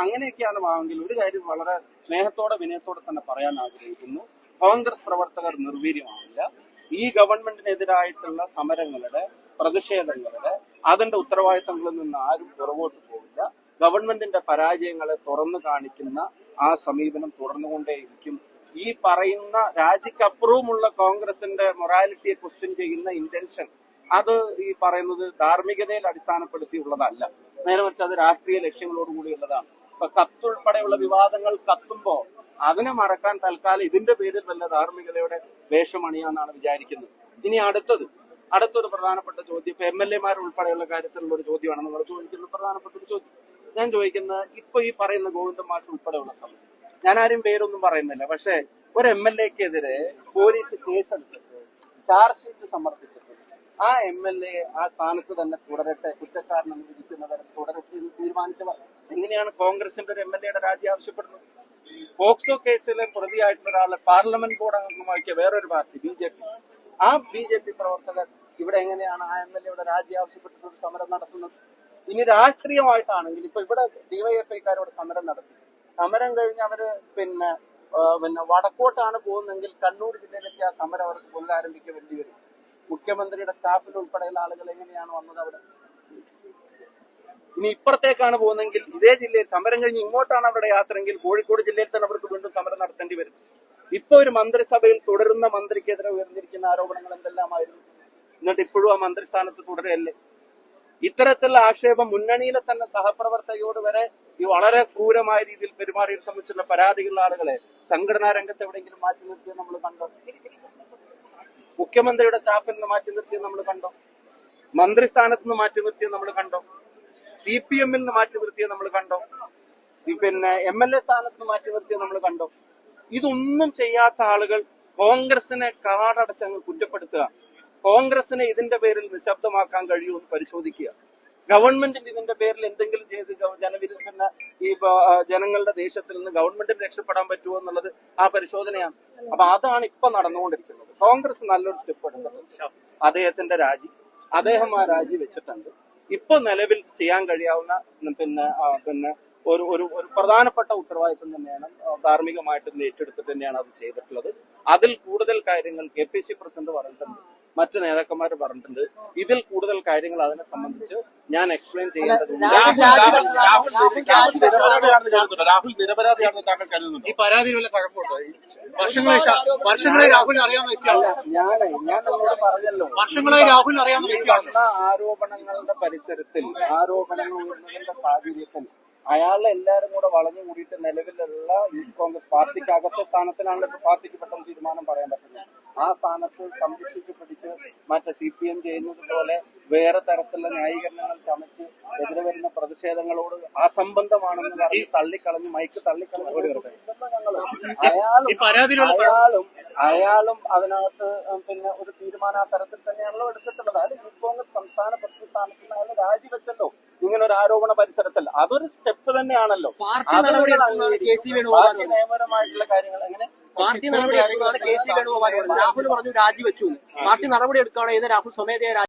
അങ്ങനെയൊക്കെയാണ് ഭാവമെങ്കിൽ ഒരു കാര്യം വളരെ സ്നേഹത്തോടെ വിനയത്തോടെ തന്നെ പറയാൻ ആഗ്രഹിക്കുന്നു. കോൺഗ്രസ് പ്രവർത്തകർ നിർവീര്യമാവില്ല. ഈ ഗവൺമെന്റിനെതിരായിട്ടുള്ള സമരങ്ങളുടെ പ്രതിഷേധങ്ങളുടെ അതിന്റെ ഉത്തരവാദിത്തങ്ങളിൽ നിന്ന് ആരും പുറകോട്ട് പോവില്ല. ഗവൺമെന്റിന്റെ പരാജയങ്ങളെ തുറന്നു കാണിക്കുന്ന ആ സമീപനം തുടർന്നുകൊണ്ടേയിരിക്കും. ഈ പറയുന്ന രാജിക്കപ്പുറവുമുള്ള കോൺഗ്രസിന്റെ മൊറാലിറ്റിയെ ക്വസ്റ്റ്യൻ ചെയ്യുന്ന ഇന്റൻഷൻ അത് ഈ പറയുന്നത് ധാർമ്മികതയിൽ അടിസ്ഥാനപ്പെടുത്തിയുള്ളതല്ല. നേരെ മറിച്ച് അത് രാഷ്ട്രീയ ലക്ഷ്യങ്ങളോടുകൂടിയുള്ളതാണ്. ഇപ്പൊ കത്തുൾപ്പെടെയുള്ള വിവാദങ്ങൾ കത്തുമ്പോ അതിനെ മറക്കാൻ തൽക്കാലം ഇതിന്റെ പേരിൽ വല്ല ധാർമ്മികതയുടെ വേഷമണിയാന്നാണ് വിചാരിക്കുന്നത്. ഇനി അടുത്തത് അടുത്തൊരു പ്രധാനപ്പെട്ട ചോദ്യം ഇപ്പൊ എം എൽ എമാർ ഉൾപ്പെടെയുള്ള കാര്യത്തിലുള്ള ഒരു ചോദ്യമാണ് നിങ്ങൾ ചോദിക്കുന്ന പ്രധാനപ്പെട്ട ഒരു ചോദ്യം. ഞാൻ ചോദിക്കുന്നത് ഇപ്പൊ ഈ പറയുന്ന ഗോവിന്ദൻ മാഷ് ഉൾപ്പെടെയുള്ള സമയം ഞാൻ ആരും പേരൊന്നും പറയുന്നില്ല പക്ഷെ ഒരു എം എൽ എക്കെതിരെ പോലീസ് കേസെടുത്തിട്ട് ചാർജ് ഷീറ്റ് സമർപ്പിച്ചിട്ട് ആ എം എൽ എ ആ സ്ഥാനത്ത് തന്നെ തുടരട്ടെ കുറ്റക്കാരനെന്ന് വിധിക്കുന്നവർ തുടരട്ടെ എന്ന് തീരുമാനിച്ചവർ. എങ്ങനെയാണ് കോൺഗ്രസിന്റെ ഒരു എം എൽ എയുടെ രാജി ആവശ്യപ്പെടുന്നത്? പോക്സോ കേസിലെ പ്രതിയായിട്ടുള്ള ഒരാളെ പാർലമെന്റ് ബോർഡ് അംഗമാക്കിയ വേറൊരു പാർട്ടി ബി ജെ പി. ആ ബി ജെ പി പ്രവർത്തകർ ഇവിടെ എങ്ങനെയാണ് ആ എം എൽ എയുടെ രാജി ആവശ്യപ്പെട്ടിട്ട് ഒരു സമരം നടത്തുന്നത്? ഇനി രാഷ്ട്രീയമായിട്ടാണെങ്കിൽ ഇപ്പൊ ഇവിടെ ഡിവൈഎഫ്ഐക്കാരോട് സമരം നടത്തി. സമരം കഴിഞ്ഞ് അവർ പിന്നെ പിന്നെ വടക്കോട്ടാണ് പോകുന്നതെങ്കിൽ കണ്ണൂർ ജില്ലയിലേക്ക് ആ സമരം അവർക്ക് പുനരാരംഭിക്കേണ്ടി വരും. മുഖ്യമന്ത്രിയുടെ സ്റ്റാഫിൽ ഉൾപ്പെടെയുള്ള ആളുകൾ എങ്ങനെയാണ് വന്നത് അവിടെ? ഇനി ഇപ്പുറത്തേക്കാണ് പോകുന്നതെങ്കിൽ ഇതേ ജില്ലയിൽ സമരം കഴിഞ്ഞ് ഇങ്ങോട്ടാണ് അവരുടെ യാത്രയെങ്കിൽ കോഴിക്കോട് ജില്ലയിൽ തന്നെ അവർക്ക് വീണ്ടും സമരം നടത്തേണ്ടി വരും. ഇപ്പൊ ഒരു മന്ത്രിസഭയിൽ തുടരുന്ന മന്ത്രിക്കെതിരെ ഉയർന്നിരിക്കുന്ന ആരോപണങ്ങൾ എന്തെല്ലാമായിരുന്നു? എന്നിട്ട് ഇപ്പോഴും ആ മന്ത്രിസ്ഥാനത്ത് തുടരുകയല്ലേ ഇത്തരത്തിലുള്ള ആക്ഷേപം മുന്നണിയിലെ തന്നെ സഹപ്രവർത്തകയോട് വരെ ഈ വളരെ ക്രൂരമായ രീതിയിൽ പെരുമാറിയത് സംബന്ധിച്ചുള്ള പരാതികളുള്ള ആളുകളെ സംഘടനാ രംഗത്ത് എവിടെയെങ്കിലും മാറ്റി നിർത്തിയത് നമ്മൾ കണ്ടോ? മുഖ്യമന്ത്രിയുടെ സ്റ്റാഫിൽ നിന്ന് മാറ്റി നിർത്തിയത് നമ്മൾ കണ്ടോ? മന്ത്രി സ്ഥാനത്ത് നിന്ന് മാറ്റി നിർത്തിയത് നമ്മൾ കണ്ടോ? സി പി എമ്മിൽ നിന്ന് മാറ്റി നിർത്തിയത് നമ്മൾ കണ്ടോ? പിന്നെ എം എൽ എ സ്ഥാനത്ത് നിന്ന് മാറ്റി നിർത്തിയത് നമ്മൾ കണ്ടോ? ഇതൊന്നും ചെയ്യാത്ത ആളുകൾ കോൺഗ്രസിനെ കാടടച്ചങ്ങ് കുറ്റപ്പെടുത്തുക. കോൺഗ്രസിനെ ഇതിന്റെ പേരിൽ നിശബ്ദമാക്കാൻ കഴിയുമെന്ന് പരിശോധിക്കുക. ഗവൺമെന്റിന് ഇതിന്റെ പേരിൽ എന്തെങ്കിലും ചെയ്ത് ജനവിരുദ്ധ ഈ ജനങ്ങളുടെ ദേശത്തിൽ നിന്ന് ഗവൺമെന്റിന് രക്ഷപ്പെടാൻ പറ്റുമോ എന്നുള്ളത് ആ പരിശോധനയാണ്. അപ്പൊ അതാണ് ഇപ്പൊ നടന്നുകൊണ്ടിരിക്കുന്നത്. കോൺഗ്രസ് നല്ലൊരു സ്റ്റെപ്പ് എടുത്തിട്ടുണ്ട്. അദ്ദേഹത്തിന്റെ രാജി അദ്ദേഹം ആ രാജി വെച്ചിട്ടുണ്ട്. ഇപ്പൊ നിലവിൽ ചെയ്യാൻ കഴിയാവുന്ന പിന്നെ പിന്നെ ഒരു ഒരു പ്രധാനപ്പെട്ട ഉത്തരവാദിത്വം തന്നെയാണ് ധാർമ്മികമായിട്ട് ഏറ്റെടുത്തിട്ട് തന്നെയാണ് അത് ചെയ്തിട്ടുള്ളത്. അതിൽ കൂടുതൽ കാര്യങ്ങൾ കെ പി സി പ്രസിഡന്റ് പറഞ്ഞിട്ടുണ്ട് മറ്റു നേതാക്കന്മാർ പറഞ്ഞിട്ടുണ്ട് ഇതിൽ കൂടുതൽ കാര്യങ്ങൾ അതിനെ സംബന്ധിച്ച് ഞാൻ എക്സ്പ്ലെയിൻ ചെയ്യേണ്ടതുണ്ട് രാഹുൽ നിരപരാധിയാണെന്ന് രാഹുൽ താങ്കൾ കരുതുന്നു ഈ പരാതിയിൽ വല്ല കുഴപ്പമുണ്ടോ വർഷങ്ങളായി വർഷങ്ങളായി ഞാൻ നിങ്ങളോട് പറഞ്ഞല്ലോ വർഷങ്ങളായി അറിയാവുന്ന വ്യക്തിയാണ് ആരോപണങ്ങളുടെ പരിസരത്തിൽ ആരോപണങ്ങളുടെ സാഹചര്യത്തിൽ അയാളെ എല്ലാവരും കൂടെ വളഞ്ഞു കൂടിയിട്ട് നിലവിലുള്ള ഈ കോൺഗ്രസ് പാർട്ടിക്ക് അകത്തെ സ്ഥാനത്തിനാണ് ഇപ്പൊ പാർട്ടിക്ക് പെട്ടെന്ന് തീരുമാനം പറയാൻ പറ്റുന്നത്. ആ സ്ഥാനത്ത് സംരക്ഷിച്ച് പിടിച്ച് മറ്റേ സി പി എം ചെയ്യുന്നത് പോലെ വേറെ തരത്തിലുള്ള ന്യായീകരണങ്ങൾ ചമച്ച് എതിരെ വരുന്ന പ്രതിഷേധങ്ങളോട് അസംബന്ധമാണെന്ന് പറഞ്ഞ് തള്ളിക്കളഞ്ഞ് മൈക്ക് തള്ളിക്കളഞ്ഞ് അയാളും അയാളും അയാളും അതിനകത്ത് പിന്നെ ഒരു തീരുമാനം ആ തരത്തിൽ തന്നെയാണല്ലോ എടുത്തിട്ടുള്ളത്. അയാൾ യൂത്ത് കോൺഗ്രസ് സംസ്ഥാന പ്രസിഡന്റ് സ്ഥാനത്ത് നിന്ന് അയാൾ രാജിവെച്ചല്ലോ. ഇങ്ങനെ ഒരു ആരോപണ പരിസരത്തിൽ അതൊരു സ്റ്റെപ്പ് തന്നെയാണല്ലോ. പാർട്ടി നിയമപരമായിട്ടുള്ള കാര്യങ്ങൾ എങ്ങനെ പാർട്ടി നടപടി എടുക്കാതെ കെ സി വേണുഗോപാൽ രാഹുൽ പറഞ്ഞു രാജിവെച്ചു. പാർട്ടി നടപടി എടുക്കുകയാണ് രാഹുൽ സ്വമേധയാ